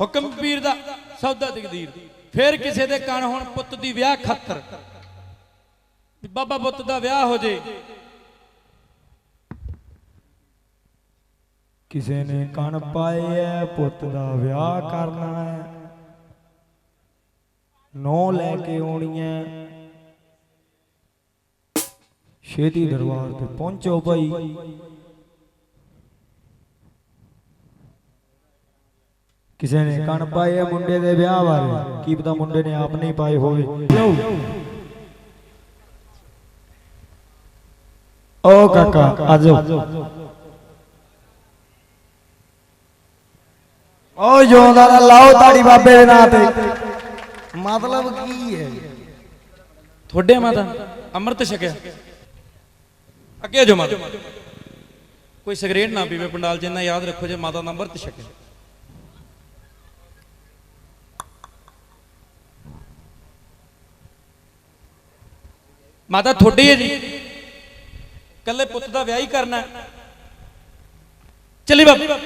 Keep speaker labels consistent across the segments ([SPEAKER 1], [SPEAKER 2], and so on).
[SPEAKER 1] ਹੁਕਮ ਪੀਰ ਦਾ ਸੌਦਾ ਕਿਸੇ ਦੇ ਵਿਆਹ ਖੱਤਰ। ਬਾਬਾ ਪੁੱਤ ਦਾ ਵਿਆਹ ਹੋ
[SPEAKER 2] ਕਿਸੇ ਨੇ ਕਣ ਪਾਏ ਐ ਪੁੱਤ ਦਾ ਵਿਆਹ ਕਰਨਾ ਹੈ ਲੈ ਕੇ ਆਉਣੀ ਐ। ਛੇਤੀ ਦਰਬਾਰ ਤੇ ਪਹੁੰਚੋ ਭਾਈ। ਕਿਸੇ ਨੇ ਕਣ ਪਾਏ ਮੁੰਡੇ ਦੇ ਵਿਆਹ ਬਾਰੇ। ਕੀ ਪਤਾ ਮੁੰਡੇ ਨੇ ਆਪ ਨਹੀਂ ਪਾਏ ਹੋਵੇ। ਲਓ ਓ ਕਾਕਾ ਆਜੋ ਓ ਜਿਉਂਦਾ ਦਾ ਲਾਓ ਤਾੜੀ ਬਾਬੇ ਦੇ ਨਾਂ ਤੇ। ਮਤਲਬ ਕੀ ਹੈ?
[SPEAKER 1] ਤੁਹਾਡੇ ਮਾਤਾ ਅੰਮ੍ਰਿਤ ਛਕਿਆ। ਅੱਗੇ ਆ ਮਾਤਾ। ਕੋਈ ਸਿਗਰੇਟ ਨਾ ਪੀਵੇ ਪੰਡਾਲ ਜਿੰਨਾ ਯਾਦ ਰੱਖੋ ਜੇ ਮਾਤਾ ਦਾ ਅੰਮ੍ਰਿਤ ਛਕਿਆ ਮਾਤਾ ਤੁਹਾਡੀ ਹੈ ਜੀ। ਕੱਲੇ ਪੁੱਤ ਦਾ ਵਿਆਹ ਹੀ ਕਰਨਾ ਚੱਲੀ ਬਾਬਾ।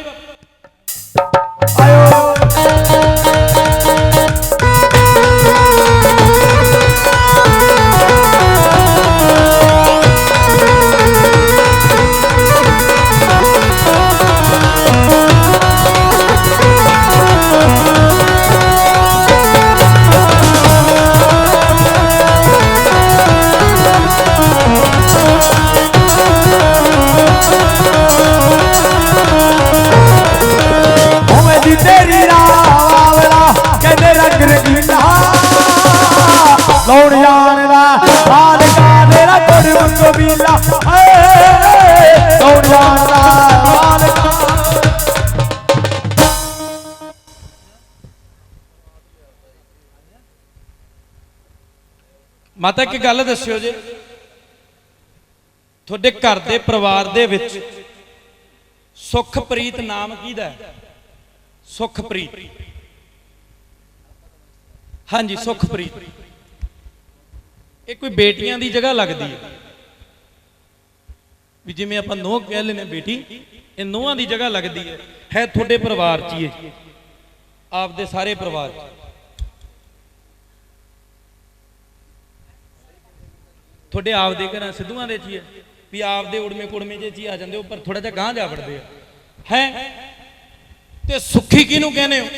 [SPEAKER 1] ਮਾਤਾ, ਇੱਕ ਗੱਲ ਦੱਸਿਓ ਜੇ। ਤੁਹਾਡੇ ਘਰ ਦੇ ਪਰਿਵਾਰ ਦੇ ਵਿੱਚ ਸੁਖਪ੍ਰੀਤ ਨਾਮ ਕਿਹਦਾ ਹੈ? ਸੁਖਪ੍ਰੀਤ। ਹਾਂਜੀ, ਸੁਖਪ੍ਰੀਤ। ਇਹ ਕੋਈ ਬੇਟੀਆਂ ਦੀ ਜਗ੍ਹਾ ਲੱਗਦੀ ਹੈ? ਵੀ ਜਿਵੇਂ ਆਪਾਂ ਨੋਹ ਕਹਿ ਲੈਨੇ ਬੇਟੀ, ਇਹ ਨੋਹਾਂ ਦੀ ਜਗ੍ਹਾ ਲੱਗਦੀ ਹੈ। ਹੈ ਤੁਹਾਡੇ ਪਰਿਵਾਰ 'ਚ ਹੀ ਹੈ ਆਪਦੇ ਸਾਰੇ ਪਰਿਵਾਰ 'ਚ। ਤੁਹਾਡੇ ਆਪਦੇ ਘਰਾਂ ਸਿੱਧੂਆਂ ਦੇ ਚ ਹੀ ਹੈ। ਵੀ ਆਪਦੇ ਉੜਮੇ ਕੁੜਮੇ ਜੇ ਚ ਆ ਜਾਂਦੇ ਹੋ ਥੋੜਾ ਜਿਹਾ ਗਾਂਹ ਜਾ ਵੜਦੇ ਆ ਹੈ? ਤੇ ਸੁੱਖੀ ਕਿਹਨੂੰ ਕਹਿੰਦੇ ਹੋ?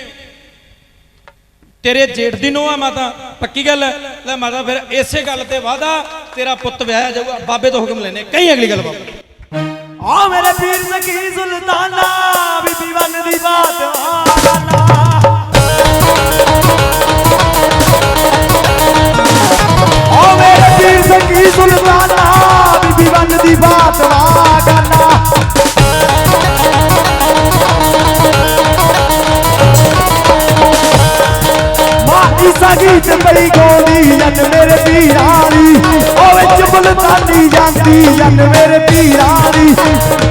[SPEAKER 1] ਤੇਰੇ ਜੇਠ ਦੀ ਨੋਹ ਆ ਮਾਤਾ, ਪੱਕੀ ਗੱਲ ਹੈ? ਲੈ ਮਾਤਾ, ਫਿਰ ਇਸੇ ਗੱਲ ਤੇ ਵਾਦਾ ਤੇਰਾ ਪੁੱਤ ਵਿਆਹਿਆ ਜਾਊਗਾ, ਬਾਬੇ ਤੋਂ ਹੁਕਮ ਲੈਨੇ ਕਈ ਅਗਲੀ ਗੱਲ ਬਾਬਾ।
[SPEAKER 2] ਆ ਮੇਰੇ ਪੀਰ ਸਖੀ ਸੁਲਤਾਨਾ, ਬੀਬੀ ਵਨ ਦੀ ਬਾਤ ਆਣਾ ਮਾਈ ਸਗੀ ਬੜੀ ਗੋਲੀ ਜਨ ਮੇਰੇ ਪੀਰਾਣੀ ਉਹ ਵਿੱਚ ਮੁਲਤਾਨੀ ਜਾਂਦੀ, ਜਨ ਮੇਰੇ ਪੀਰਾਣੀ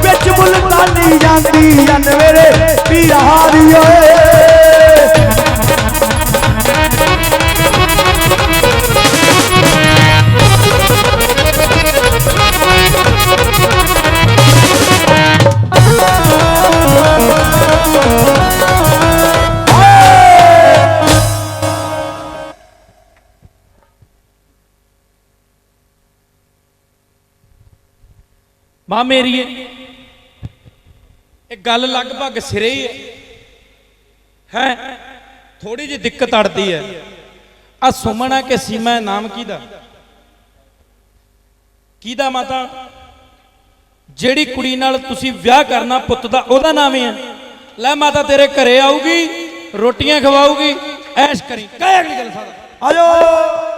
[SPEAKER 2] ਵਿੱਚ ਮੁਲਤਾਨੀ ਜਾਂਦੀ, ਜਨ ਮੇਰੇ ਪੀਰਾਣੀ ਓਏ।
[SPEAKER 1] ਮਾਂ ਮੇਰੀਏ ਇਹ ਗੱਲ ਲਗਭਗ ਸਿਰੇ ਹੀ ਹੈ ਹੈ? ਥੋੜੀ ਜਿਹੀ ਦਿੱਕਤ ਅੜਦੀ ਹੈ ਆ ਸੁਮਨ ਹੈ ਸੀਮਾ ਨਾਮ ਕਿਹਦਾ? ਕਿਹਦਾ ਮਾਤਾ? ਜਿਹੜੀ ਕੁੜੀ ਨਾਲ ਤੁਸੀਂ ਵਿਆਹ ਕਰਨਾ ਪੁੱਤ ਦਾ, ਉਹਦਾ ਨਾਮ ਹੀ ਹੈ ਲੈ ਮਾਤਾ, ਤੇਰੇ ਘਰੇ ਆਊਗੀ, ਰੋਟੀਆਂ ਖਵਾਊਗੀ, ਐਸ਼ ਕਰੀ। ਕਹਿ ਅਗਲੀ ਗੱਲ ਸਾਰਾ।
[SPEAKER 2] ਆਜੋ।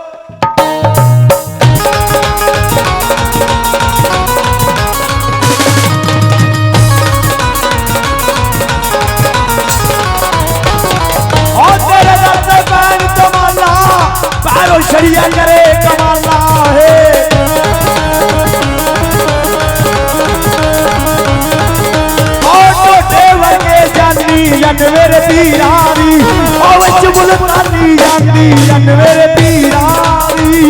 [SPEAKER 2] ਜਨ ਮੇਰੇ ਪੀਰਾਰੀ ਓ ਵਿੱਚ ਮੁਲਤਾਨੀ ਜਾਂਦੀ, ਜਨ ਮੇਰੇ ਪੀਰਾਰੀ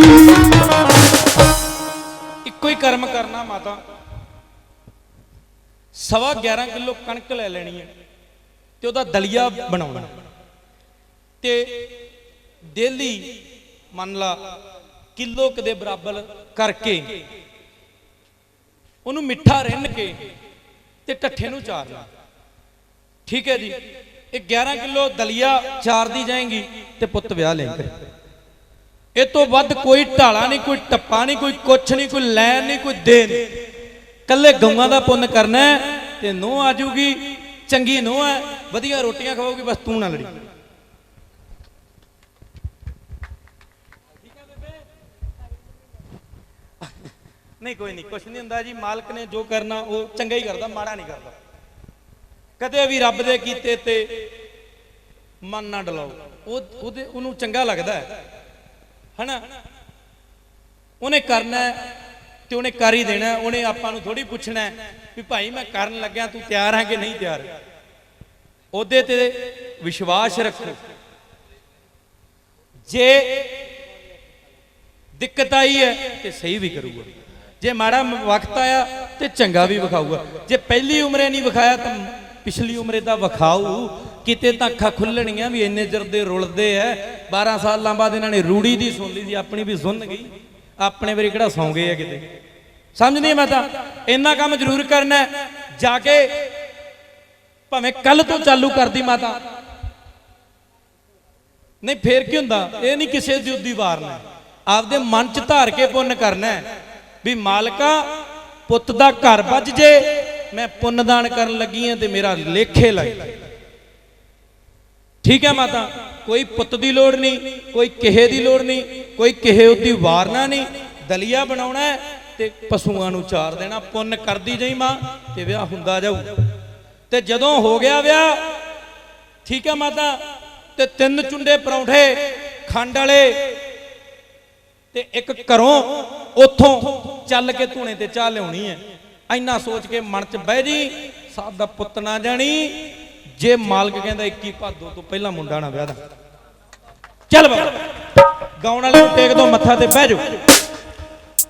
[SPEAKER 1] ਇੱਕੋ ਹੀ ਕਰਮ ਕਰਨਾ ਮਾਤਾ। ਸਵਾ 11 ਕਿਲੋ ਕਣਕ ਲੈ ਲੈਣੀ ਹੈ ਤੇ ਉਹਦਾ ਦਲੀਆ ਬਣਾਉਣਾ। ਤੇ ਡੇਲੀ ਮੰਨ ਲਾ ਕਿਲੋ ਕਦੇ ਬਰਾਬਰ ਕਰਕੇ ਉਹਨੂੰ ਮਿੱਠਾ ਰਿੰਨ ਕੇ ਤੇ ਟੱਠੇ ਨੂੰ ਚਾਰਨਾ। ਠੀਕ ਹੈ ਜੀ। ਇਹ 11 ਕਿਲੋ ਦਲੀਆ ਚਾਰਦੀ ਜਾਏਗੀ ਤੇ ਪੁੱਤ ਵਿਆਹ ਲੈ ਇਹ ਤੋਂ ਵੱਧ ਕੋਈ ਢਾਲਾ ਨਹੀਂ, ਕੋਈ ਟੱਪਾ ਨਹੀਂ, ਕੋਈ ਕੁਛ ਨਹੀਂ, ਕੋਈ ਲੈਣ ਨਹੀਂ, ਕੋਈ ਦੇ ਨਹੀਂ। ਕੱਲੇ ਗਊਆਂ ਦਾ ਪੁੰਨ ਕਰਨਾ ਹੈ ਤੇ ਨੋ ਆਜੂਗੀ ਚੰਗੀ ਨੋ ਹੈ, ਵਧੀਆ ਰੋਟੀਆਂ ਖਵਾਉਗੀ ਬਸ ਤੂੰ ਨਾ ਲੜੀ। ਨਹੀਂ, ਕੋਈ ਨਹੀਂ, ਕੁਛ ਨਹੀਂ ਹੁੰਦਾ ਜੀ, ਮਾਲਕ ਨੇ ਜੋ ਕਰਨਾ, ਉਹ ਚੰਗਾ ਹੀ ਕਰਦਾ, ਮਾੜਾ ਨਹੀਂ ਕਰਦਾ। ਕਦੇ ਵੀ ਰੱਬ ਦੇ ਕੀਤੇ ਤੇ ਮਨ ਨਾ ਡਲਾਓ। ਉਹ ਉਹਦੇ ਉਹਨੂੰ ਚੰਗਾ ਲੱਗਦਾ ਹੈ। ਹਨਾ? ਉਹਨੇ ਕਰਨਾ ਤੇ ਉਹਨੇ ਕਰ ਹੀ ਦੇਣਾ ਉਹਨੇ ਆਪਾਂ ਨੂੰ ਥੋੜੀ ਪੁੱਛਣਾ ਵੀ ਭਾਈ ਮੈਂ ਕਰਨ ਲੱਗਿਆ, ਤੂੰ ਤਿਆਰ ਹੈ ਕਿ ਨਹੀਂ ਤਿਆਰ? ਉਹਦੇ ਤੇ ਵਿਸ਼ਵਾਸ ਰੱਖੋ। ਜੇ ਦਿੱਕਤ ਆਈ ਹੈ ਤੇ ਸਹੀ ਵੀ ਕਰੂਗਾ। ਜੇ ਮਾੜਾ ਵਕਤ ਆਇਆ ਤੇ ਚੰਗਾ ਵੀ ਵਿਖਾਊਗਾ। ਜੇ ਪਹਿਲੀ ਉਮਰੇ ਨਹੀਂ ਵਿਖਾਇਆ ਤਾਂ ਪਿਛਲੀ ਉਮਰੇ ਦਾ ਵਿਖਾਊ। ਕਿਤੇ ਤਾਂ ਅੱਖਾਂ ਖੁੱਲਣੀਆਂ ਵੀ ਇੰਨੇ ਚਿਰ ਦੇ ਰੁਲਦੇ ਐ। 12 ਸਾਲਾਂ ਬਾਅਦ ਇਹਨਾਂ ਨੇ ਰੂੜੀ ਦੀ ਸੁਣ ਲਈ ਸੀ, ਆਪਣੀ ਵੀ ਸੁਣ ਗਈ। ਆਪਣੇ ਵਾਰੀ ਕਿਹੜਾ ਸੌਂ ਗਏ ਆ ਕਿਤੇ। ਸਮਝਦੀ ਮੈਂ ਤਾਂ? ਇੰਨਾ ਕੰਮ ਜ਼ਰੂਰ ਕਰਨਾ ਜਾ ਕੇ ਭਾਵੇਂ ਕੱਲ ਤੋਂ ਚਾਲੂ ਕਰਦੀ ਮਾਤਾ। ਨਹੀਂ, ਫੇਰ ਕੀ ਹੁੰਦਾ? ਇਹ ਨਹੀਂ ਕਿਸੇ ਦੀ ਉਦੀ ਵਾਰਨਾ ਆਪਦੇ ਮਨ ਚ ਧਾਰ ਕੇ ਪੁੰਨ ਕਰਨਾ ਵੀ ਮਾਲਕਾ, ਪੁੱਤ ਦਾ ਘਰ ਵੱਜ ਜੇ। ਮੈਂ ਪੁੰਨਦਾਨ ਕਰਨ ਲੱਗੀ ਹਾਂ ਤੇ ਮੇਰਾ ਲੇਖੇ ਲੱਗ ਠੀਕ ਹੈ ਮਾਤਾ, ਕੋਈ ਪੁੱਤ ਦੀ ਲੋੜ ਨਹੀਂ, ਕੋਈ ਕਿਹੇ ਦੀ ਲੋੜ ਨਹੀਂ, ਕੋਈ ਕਿਹੇ ਉਦੀ ਵਾਰਨਾ ਨਹੀਂ, ਦਲੀਆ ਬਣਾਉਣਾ ਤੇ ਪਸ਼ੂਆਂ ਨੂੰ ਚਾਰ ਦੇਣਾ, ਪੁੰਨ ਕਰਦੀ ਜਾਈ ਮਾਂ ਤੇ ਵਿਆਹ ਹੁੰਦਾ ਜਾਊ। ਤੇ ਜਦੋਂ ਹੋ ਗਿਆ ਵਿਆਹ, ਠੀਕ ਹੈ ਮਾਤਾ, ਤੇ ਤਿੰਨ ਚੁੰਡੇ ਪਰੌਂਠੇ, ਖੰਡ ਵਾਲੇ ਤੇ ਇੱਕ ਘਰੋਂ ਉੱਥੋਂ ਚੱਲ ਕੇ ਧੂਣੇ ਤੇ ਚਾਹ ਲਿਆਉਣੀ ਹੈ। ਐਨਾ ਸੋਚ ਕੇ ਮਨ 'ਚ ਬਹਿ ਜੀ ਸਾਧ ਦਾ ਪੁੱਤ ਨਾ ਜਾਣੀ। ਜੇ ਮਾਲਕ ਕਹਿੰਦਾ 21 ਭਾਦੋ ਤੋਂ ਪਹਿਲਾਂ ਮੁੰਡਾ ਨਾ ਵਿਆਹ ਦਾ। ਚੱਲ ਬਾਬਾ। ਗਾਉਣ ਵਾਲੇ ਨੂੰ ਟੇਕ ਦੋ, ਮੱਥਾ ਤੇ ਬਹਿ ਜਾਓ।